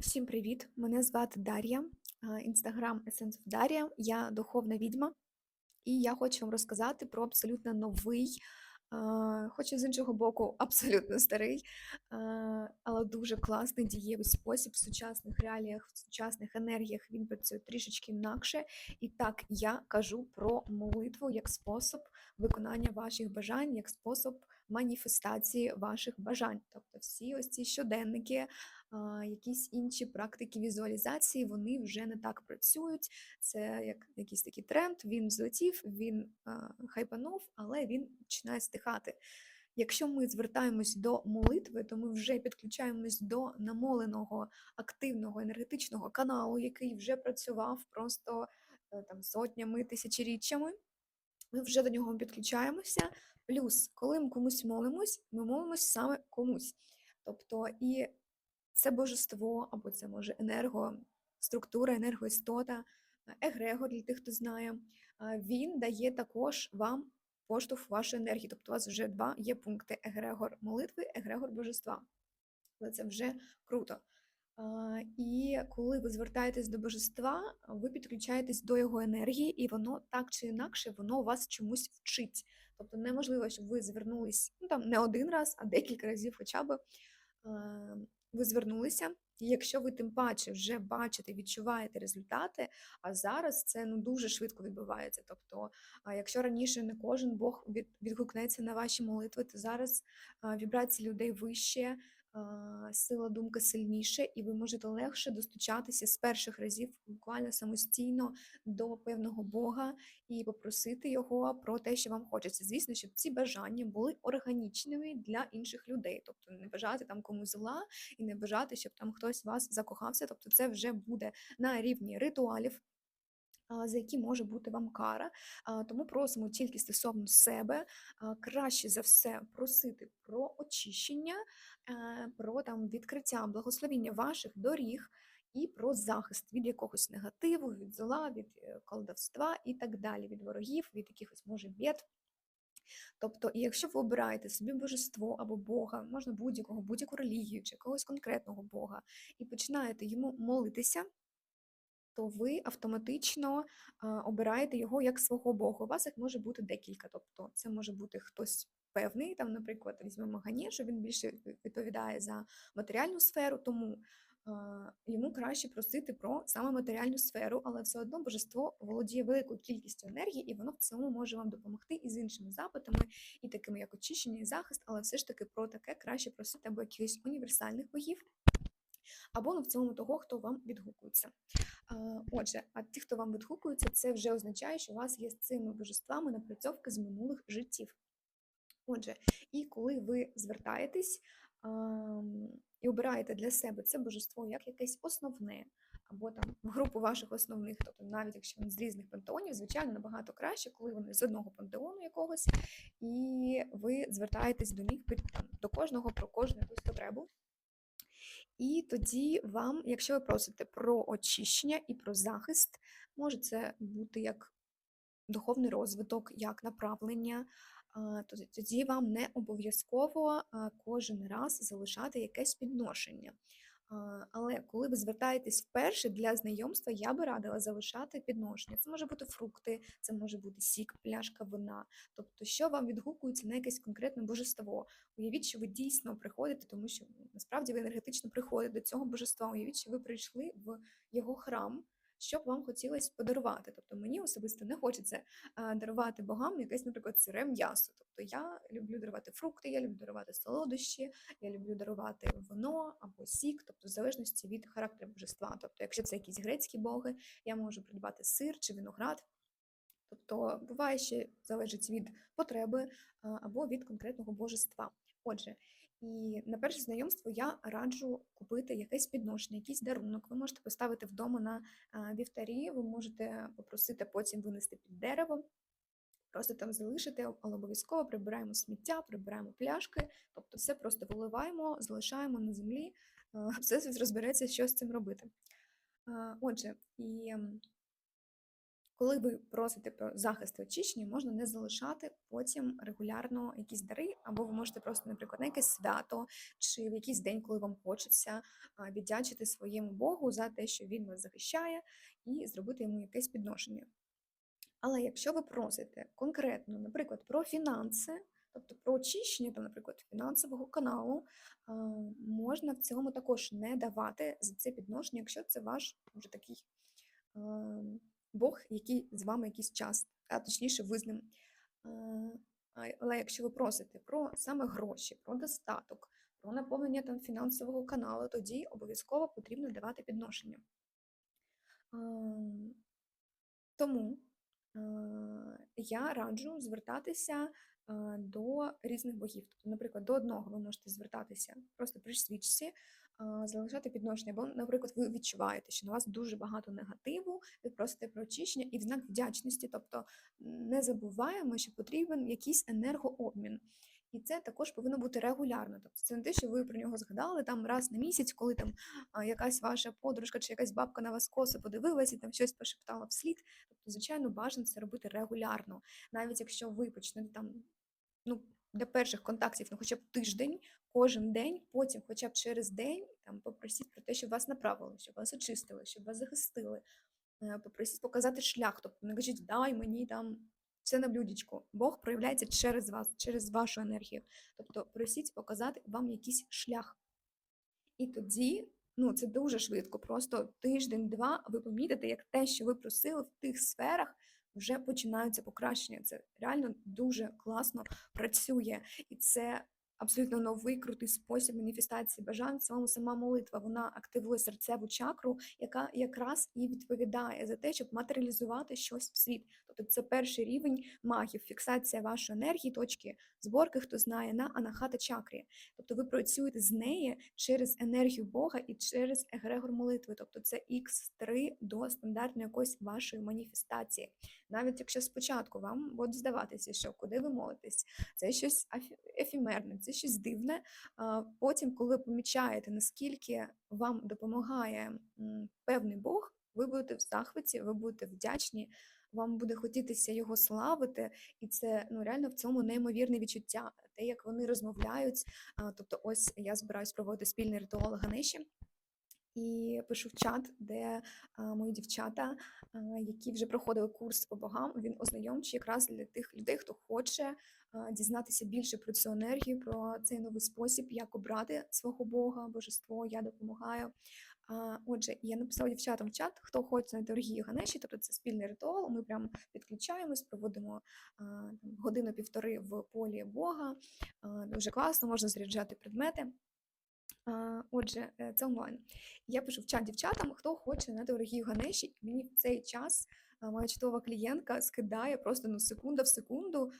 Всім привіт! Мене звати Дар'я, інстаграм Essence Дар'я. Я духовна відьма, і я хочу вам розказати про абсолютно новий, а, хоч і з іншого боку, абсолютно старий, але дуже класний дієвий спосіб в сучасних реаліях, в сучасних енергіях він працює трішечки інакше. І так, я кажу про молитву як спосіб виконання ваших бажань, як спосіб маніфестації ваших бажань. Тобто всі ось ці щоденники, якісь інші практики візуалізації, вони вже не так працюють. Це як якийсь такий тренд, він злетів, він хайпанув, але він починає стихати. Якщо ми звертаємось до молитви, то ми вже підключаємось до намоленого активного енергетичного каналу, який вже працював просто е, там сотнями, тисячоріччями. Ми вже до нього підключаємося. Плюс, коли ми комусь молимось, ми молимось саме комусь. Тобто, і це божество, або це може енергоструктура, енергоістота, е, егрегор для тих, хто знає, він дає також вам поштовх вашої енергії. Тобто у вас вже два є пункти: егрегор молитви, егрегор божества. Але це вже круто. І коли ви звертаєтесь до божества, ви підключаєтесь до його енергії, і воно так чи інакше воно вас чомусь вчить. Тобто неможливо, щоб ви звернулись ну там не один раз, а декілька разів, хоча б ви звернулися. І якщо ви тим паче вже бачите, відчуваєте результати, а зараз це ну дуже швидко відбувається. Тобто, якщо раніше не кожен Бог відгукнеться на ваші молитви, то зараз вібрації людей вище, сила думки сильніше, і ви можете легше достучатися з перших разів буквально самостійно до певного Бога і попросити його про те, що вам хочеться. Звісно, щоб ці бажання були органічними для інших людей, тобто не бажати там комусь зла і не бажати, щоб там хтось вас закохався. Тобто, це вже буде на рівні ритуалів. За які може бути вам кара, тому просимо тільки стосовно себе, краще за все просити про очищення, е, про там відкриття, благословіння ваших доріг і про захист від якогось негативу, від зла, від е, колдовства і так далі, від ворогів, від якихось може бід. Тобто, якщо ви обираєте собі божество або Бога, можна будь-якого, будь-яку релігію чи якогось конкретного Бога, і починаєте йому молитися, то ви автоматично обираєте його як свого Бога. У вас їх може бути декілька. Тобто, це може бути хтось певний, там, наприклад, візьмемо Ганешу, він більше відповідає за матеріальну сферу, тому йому краще просити про саме матеріальну сферу, але все одно божество володіє великою кількістю енергії, і воно в цьому може вам допомогти і з іншими запитами, і такими як очищення і захист, але все ж таки про таке краще просити або якихось універсальних богів, або ну, в цілому того, хто вам відгукується. Отже, а ті, хто вам відгукується, це вже означає, що у вас є з цими божествами напрацьовки з минулих життів. Отже, і коли ви звертаєтесь і обираєте для себе це божество як якесь основне, або там в групу ваших основних, тобто навіть якщо вони з різних пантеонів, звичайно, набагато краще, коли вони з одного пантеону якогось, і ви звертаєтесь до них до кожного про кожну якусь потребу. І тоді вам, якщо ви просите про очищення і про захист, може це бути як духовний розвиток, як направлення, тоді вам не обов'язково кожен раз залишати якесь підношення. Але коли ви звертаєтесь вперше для знайомства, я би радила залишати підношення. Це може бути фрукти, це може бути сік, пляшка вина. Тобто, що вам відгукується на якесь конкретне божество. Уявіть, що ви дійсно приходите, тому що ну, насправді ви енергетично приходите до цього божества. Уявіть, що ви прийшли в його храм. Що б вам хотілося подарувати? Тобто мені особисто не хочеться дарувати богам якесь, наприклад, сире м'ясо. Тобто я люблю дарувати фрукти, я люблю дарувати солодощі, я люблю дарувати вино або сік, тобто в залежності від характеру божества. Тобто, якщо це якісь грецькі боги, я можу придбати сир чи виноград. Тобто буває ще залежить від потреби або від конкретного божества. Отже, і на перше знайомство я раджу купити якесь підношення, якийсь дарунок. Ви можете поставити вдома на вівтарі, ви можете попросити потім винести під дерево, просто там залишити, але обов'язково прибираємо сміття, прибираємо пляшки, тобто все просто виливаємо, залишаємо на землі, а, все розбереться, що з цим робити. Отже, і Коли ви просите про захист і очищення, можна не залишати потім регулярно якісь дари, або ви можете просто, наприклад, на якесь свято чи в якийсь день, коли вам хочеться віддячити своєму Богу за те, що він вас захищає, і зробити йому якесь підношення. Але якщо ви просите конкретно, наприклад, про фінанси, тобто про очищення, там, наприклад, фінансового каналу, можна в цьому також не давати за це підношення, якщо це ваш вже такий а, Бог, який з вами якийсь час, а точніше, ви з ним. Але якщо ви просите про саме гроші, про достаток, про наповнення там фінансового каналу, тоді обов'язково потрібно давати підношення. Тому я раджу звертатися до різних богів. Тобто, наприклад, до одного ви можете звертатися просто при свічці, залишати підношення, або, наприклад, ви відчуваєте, що на вас дуже багато негативу, ви просите про очищення і в знак вдячності. Тобто не забуваємо, що потрібен якийсь енергообмін. І це також повинно бути регулярно. Тобто це не те, що ви про нього згадали там раз на місяць, коли там якась ваша подружка чи якась бабка на вас косо подивилась і там щось пошептала вслід. Тобто, звичайно, бажано це робити регулярно. Навіть якщо ви почнете там, ну, для перших контактів, ну хоча б тиждень, кожен день, потім, хоча б через день, там попросіть про те, щоб вас направили, щоб вас очистили, щоб вас захистили. Е, Попросіть показати шлях. Тобто не кажіть, дай мені там все на блюдечку. Бог проявляється через вас, через вашу енергію. Тобто просіть показати вам якийсь шлях. І тоді, ну це дуже швидко, просто тиждень-два ви помітите, як те, що ви просили в тих сферах, вже починаються покращення. Це реально дуже класно працює. І це абсолютно новий крутий спосіб маніфестації бажань. В цьому сама молитва вона активує серцеву чакру, яка якраз і відповідає за те, щоб матеріалізувати щось в світ. Тобто це перший рівень магів, фіксація вашої енергії, точки зборки, хто знає, на анахата чакрі. Тобто ви працюєте з неї через енергію Бога і через егрегор молитви. Тобто це X3 до стандартної якоїсь вашої маніфестації. Навіть якщо спочатку вам буде здаватися, що куди ви молитесь, це щось ефімерне, це щось дивне. Потім, коли ви помічаєте, наскільки вам допомагає певний Бог, ви будете в захваті, ви будете вдячні, вам буде хотітися його славити, і це ну реально в цьому неймовірне відчуття. Те, як вони розмовляють. Тобто, ось я збираюсь проводити спільний ритуал Ганеші. І пишу в чат, де а, мої дівчата, а, які вже проходили курс по богам, він ознайомчий якраз для тих людей, хто хоче а, дізнатися більше про цю енергію, про цей новий спосіб, як обрати свого Бога, божество. Я допомагаю. А, Отже, я написала дівчатам в чат, хто хоче на теоргію Ганеші, тобто це спільний ритуал. Ми прям підключаємось, проводимо годину-півтори в полі Бога. А, Дуже класно, можна заряджати предмети. А, Отже, е, це онлайн. Я пишу в чат дівчатам, хто хоче на теоргію Ганеші, мені в цей час моя чудова клієнтка скидає просто ну секунда в секунду,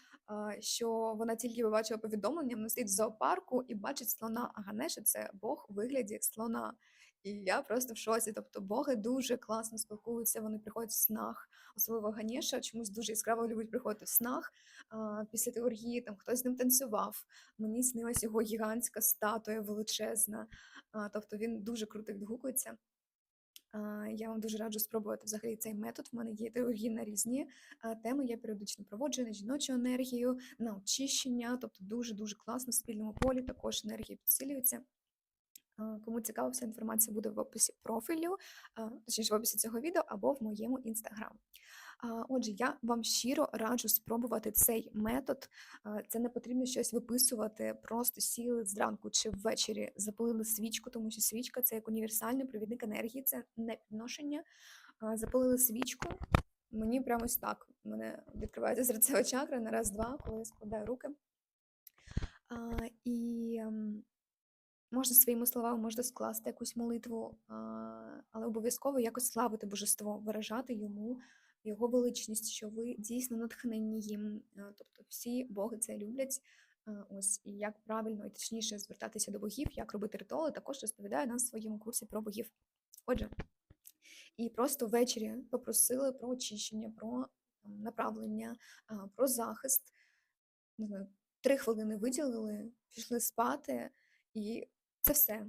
що вона тільки побачила повідомлення, вона стоїть в зоопарку і бачить слона, а Ганеша це Бог у вигляді слона. І я просто в шоці. Тобто боги дуже класно спілкуються, вони приходять в снах, особливо Ганеша чомусь дуже яскраво любить приходити в снах. А, після теоргії там хтось з ним танцював. Мені снилась його гігантська статуя величезна. А, тобто він дуже круто відгукується. Я вам дуже раджу спробувати взагалі цей метод. В мене є теорії на різні теми. Я періодично проводжу на жіночу енергію, на очищення, тобто дуже-дуже класно в спільному полі. Також енергія підсилюється. Кому цікаво, вся інформація буде в описі профілю, точніше в описі цього відео або в моєму інстаграм. Отже, я вам щиро раджу спробувати цей метод. Це не потрібно щось виписувати, просто сіли зранку чи ввечері, запалили свічку, тому що свічка це як універсальний провідник енергії, це не підношення. Запалили свічку. Мені прямо ось так. Мене відкривається серцева чакра на раз-два, коли я складаю руки. І ем, можна своїми словами можна скласти якусь молитву, але обов'язково якось славити божество, виражати йому його величність, що ви дійсно натхнені їм. Тобто всі боги це люблять. Ось і як правильно і точніше звертатися до богів, як робити ритуали, також розповідаю на своєму курсі про богів. Отже, і просто ввечері попросили про очищення, про направлення, про захист. Не знаю, три хвилини виділили, пішли спати, і це все.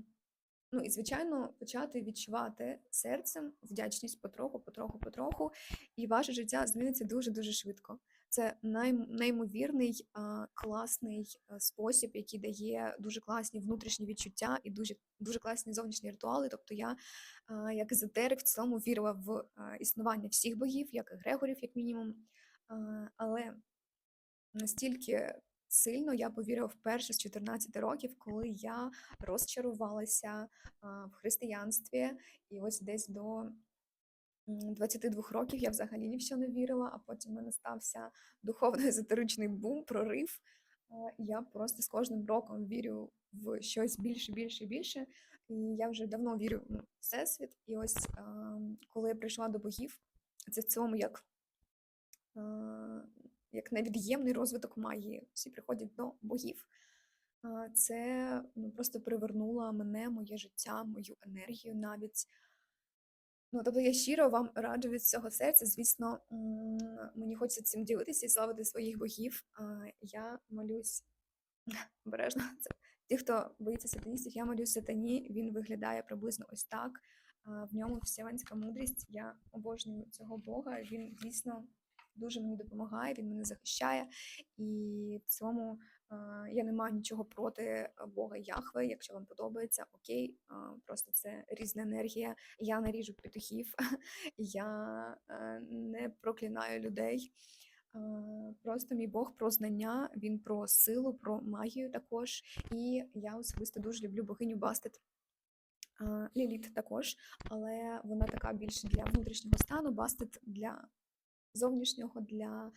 Ну і звичайно, почати відчувати серцем вдячність потроху, потроху, потроху, і ваше життя зміниться дуже-дуже швидко. Це неймовірний класний спосіб, який дає дуже класні внутрішні відчуття і дуже дуже класні зовнішні ритуали. Тобто я, як езотерик, в цілому вірила в існування всіх богів, як і Грегорів, як мінімум. Але настільки сильно я повірила вперше з 14 років, коли я розчарувалася в християнстві, і ось десь до 22 років я взагалі ні в що не вірила, а потім в мене стався духовно-езотеричний бум, прорив. Я просто з кожним роком вірю в щось більше, більше, більше. І я вже давно вірю в всесвіт. І ось коли я прийшла до богів, це в цілому як як невід'ємний розвиток магії. Всі приходять до богів. Це ну, просто привернуло мене, моє життя, мою енергію навіть. Ну, тобто я щиро вам раджу від всього серця. Звісно, мені хочеться цим ділитися і славити своїх богів. Я молюсь обережно. Це ті, хто боїться сатаністів, я молюсь сатані. Він виглядає приблизно ось так. В ньому вселенська мудрість. Я обожнюю цього Бога. Він дійсно дуже мені допомагає, він мене захищає. І в цьому а, я не маю нічого проти е, Бога Яхве. Якщо вам подобається, окей, а, просто це різна енергія. Я не ріжу петухів, я е, не проклинаю людей. Просто мій Бог про знання, він про силу, про магію також. І я особисто дуже люблю богиню Бастет. Ліліт також, але вона така більше для внутрішнього стану, Бастет для зовнішнього, для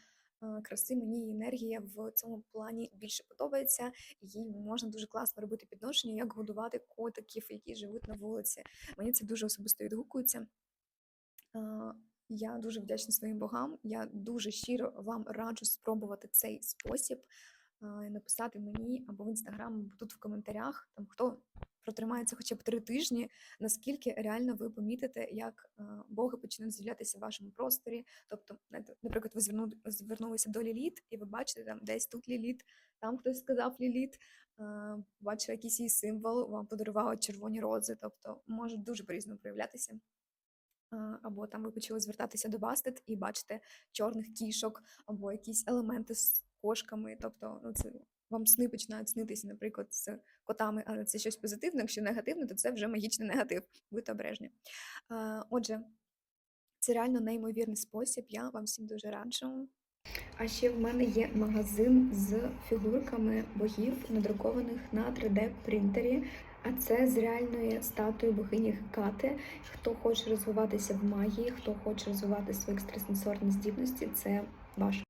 краси. Мені її енергія в цьому плані більше подобається. Їй можна дуже класно робити підношення, як годувати котиків, які живуть на вулиці. Мені це дуже особисто відгукується. Я дуже вдячна своїм богам. Я дуже щиро вам раджу спробувати цей спосіб, написати мені або в інстаграм, або тут в коментарях, там хто протримається хоча б три тижні, наскільки реально ви помітите, як боги почнуть з'являтися в вашому просторі. Тобто, наприклад, ви зверну- звернулися до Ліліт, і ви бачите там десь тут Ліліт, там хтось сказав Ліліт, а, бачили якийсь її символ, вам подарували червоні рози. Тобто може дуже по-різному проявлятися. Або там ви почали звертатися до Бастет і бачите чорних кішок, або якісь елементи з кошками. Тобто, ну це вам сни починають снитися, наприклад, з котами, але це щось позитивне. Якщо негативне, то це вже магічний негатив. Будьте обережні. Отже, це реально неймовірний спосіб. Я вам всім дуже раджу. А ще в мене є магазин з фігурками богів, надрукованих на 3D принтері. А це з реальної статуї богині Гекати. Хто хоче розвиватися в магії, хто хоче розвивати свої екстрасенсорні здібності, це ваш